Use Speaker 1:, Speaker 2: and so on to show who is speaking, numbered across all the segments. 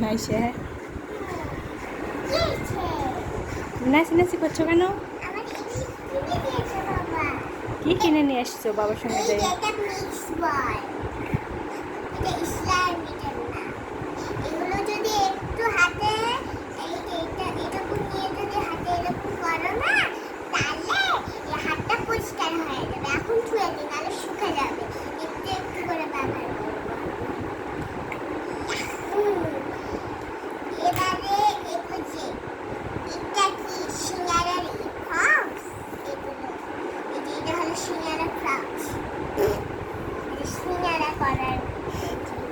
Speaker 1: নাইসে হ্যাঁ নাচি নাচি করছ কেন
Speaker 2: কি কিনে
Speaker 1: নিয়ে আসছো বাবার সঙ্গে যাই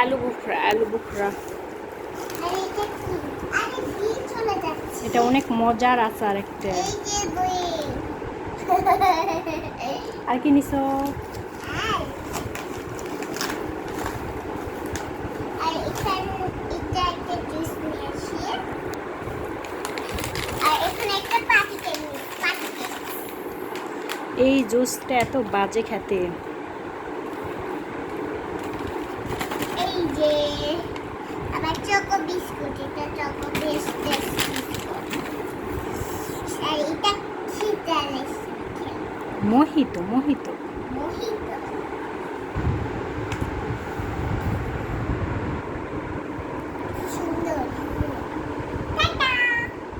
Speaker 1: আলু
Speaker 2: বুকরা
Speaker 1: আলু
Speaker 2: বুকরা এটা
Speaker 1: অনেক মজার আচার একটা। আর কি
Speaker 2: নিস
Speaker 1: এই জুসটা এত বাজে খেতে।
Speaker 2: যে আবার চকো বিস্কুট এটা চকো বিস্কুট আর এটা খিতা মোহিত
Speaker 1: মোহিত। মোহিত।